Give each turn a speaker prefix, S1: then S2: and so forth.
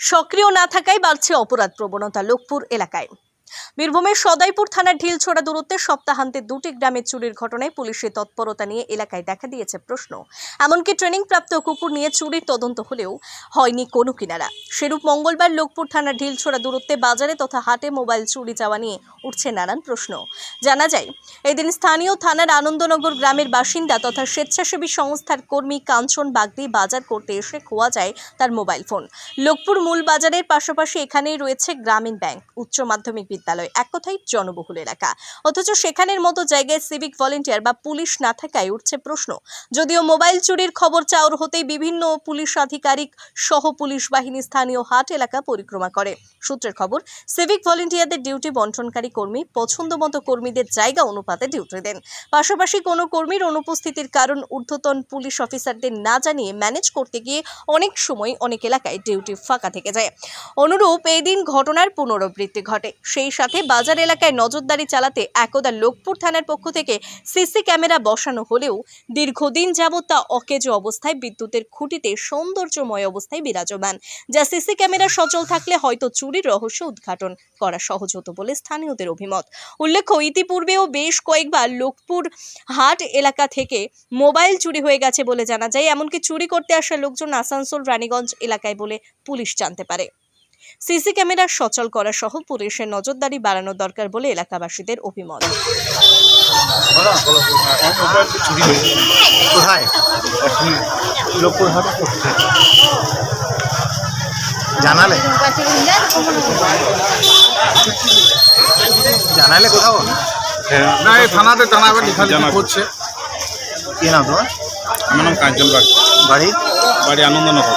S1: সক্রিয় না থাকায় বাড়ছে অপরাধ প্রবণতা লোকপুর এলাকায়। বীরভূমের সদাইপুর থানার ঢিলছোড়া দূরত্বে সপ্তাহান্তে দুটি গ্রামের চুরির ঘটনায় পুলিশের তৎপরতা নিয়ে এলাকায় দেখা দিয়েছে প্রশ্ন। এমনকি ট্রেনিং প্রাপ্ত কুকুর নিয়ে চুরির তদন্ত হলেও হয়নি কোনো কিনারা। সেরূপ মঙ্গলবার লোকপুর থানার ঢিলছোড়া দূরত্বে বাজারে তথা হাটে মোবাইল চুরি যাওয়া নিয়ে উঠছে নানান প্রশ্ন। জানা যায়, এদিন স্থানীয় থানার আনন্দনগর গ্রামের বাসিন্দা তথা স্বেচ্ছাসেবী সংস্থার কর্মী কাঞ্চন বাগদি বাজার করতে এসে খোয়া যায় তার মোবাইল ফোন। লোকপুর মূল বাজারের পাশাপাশি এখানেই রয়েছে গ্রামীণ ব্যাংক, উচ্চ মাধ্যমিক বিদ্যালয়। এক কথায় জনবহুল এলাকা। অথচ সেখানের মতো জায়গায় সিভিক ভলেন্টিয়ার বা পুলিশ না থাকায় উঠছে প্রশ্ন। যদিও মোবাইল চুরির খবর চাওর হতেই বিভিন্ন পুলিশ আধিকারিক সহ পুলিশ বাহিনী স্থানীয় হাট এলাকা পরিক্রমা করে। সূত্রের খবর সিভিক ভলেন্টিয়ারদের ডিউটি বন্টনকারী কর্মী পছন্দ মতো কর্মীদের জায়গা অনুপাতে ডিউটি দেন। পাশাপাশি কোনো কর্মীর অনুপস্থিতির কারণ ঊর্ধ্বতন পুলিশ অফিসারদের না জানিয়ে ম্যানেজ করতে গিয়ে অনেক সময় অনেক এলাকায় ডিউটি ফাঁকা থেকে যায়। অনুরূপ এই দিন ঘটনার পুনরাবৃত্তি ঘটে। সেই সাথে বাজার এলাকায় নজরদারি চালাতে একদা লোকপুর থানার পক্ষ থেকে সিসি ক্যামেরা বসানো হলেও দীর্ঘদিন যাবৎ তা অকেজো অবস্থায় বিদ্যুতের খুঁটিতে সৌন্দর্যময় অবস্থায় বিরাজমান। যা সিসি ক্যামেরা সচল থাকলে হয়তো চুরির রহস্য উদ্ঘাটন করা সহজ হতো বলে স্থানীয়দের অভিমত। উল্লেখ্য, ইতিপূর্বেও বেশ কয়েকবার লোকপুর হাট এলাকা থেকে মোবাইল চুরি হয়ে গেছে বলে জানা যায়। এমনকি চুরি করতে আসা লোকজন আসানসোল, রানীগঞ্জ এলাকায় বলে পুলিশ জানতে পারে। সিসি ক্যামেরা সচল করা সহ পুলিশের নজরদারি বাড়ানো দরকার বলে এলাকাবাসীদের অভিমত।
S2: জানালে? জানালে কোথাও?
S3: না এই থানাতে জানাবে লেখালেখি করছে
S2: কি নাম তোমার?
S3: আমার নাম কাঞ্চন
S2: বাড়ি?
S3: বাড়ি আনন্দনগর।